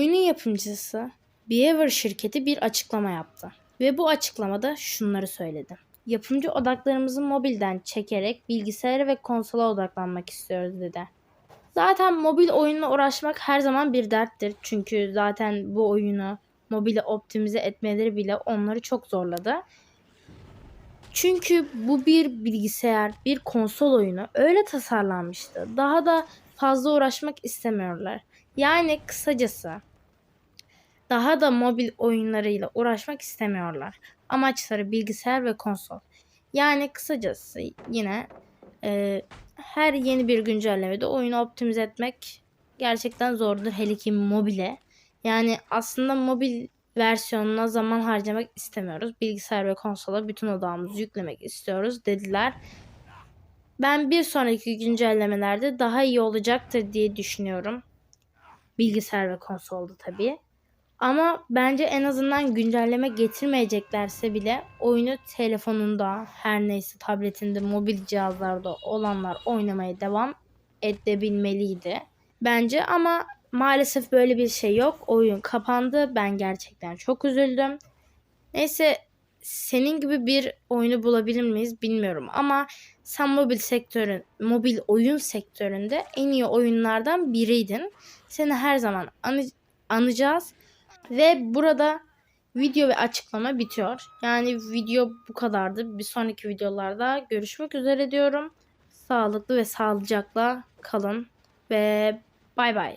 Oyunun yapımcısı Beaver şirketi bir açıklama yaptı. Ve bu açıklamada şunları söyledi. Yapımcı odaklarımızı mobilden çekerek bilgisayara ve konsola odaklanmak istiyoruz dedi. Zaten mobil oyunla uğraşmak her zaman bir derttir. Çünkü zaten bu oyunu mobile optimize etmeleri bile onları çok zorladı. Çünkü bu bir bilgisayar, bir konsol oyunu öyle tasarlanmıştı. Daha da fazla uğraşmak istemiyorlar. Yani kısacası daha da mobil oyunlarıyla uğraşmak istemiyorlar. Amaçları bilgisayar ve konsol. Yani kısacası yine e, her yeni bir güncellemede oyunu optimize etmek gerçekten zordur. Hele ki mobile. Yani aslında mobil versiyonuna zaman harcamak istemiyoruz. Bilgisayar ve konsola bütün odağımızı yüklemek istiyoruz dediler. Ben bir sonraki güncellemelerde daha iyi olacaktır diye düşünüyorum. Bilgisayar ve konsolda tabii. Ama bence en azından güncelleme getirmeyeceklerse bile oyunu telefonunda, her neyse tabletinde, mobil cihazlarda olanlar oynamaya devam edebilmeliydi. Bence ama maalesef böyle bir şey yok. Oyun kapandı. Ben gerçekten çok üzüldüm. Neyse senin gibi bir oyunu bulabilir miyiz bilmiyorum ama sen mobil sektörün, mobil oyun sektöründe en iyi oyunlardan biriydin. Seni her zaman anı, anacağız. Ve burada video ve açıklama bitiyor. Yani video bu kadardı. Bir sonraki videolarda görüşmek üzere diyorum. Sağlıklı ve sağlıcakla kalın ve bay bay.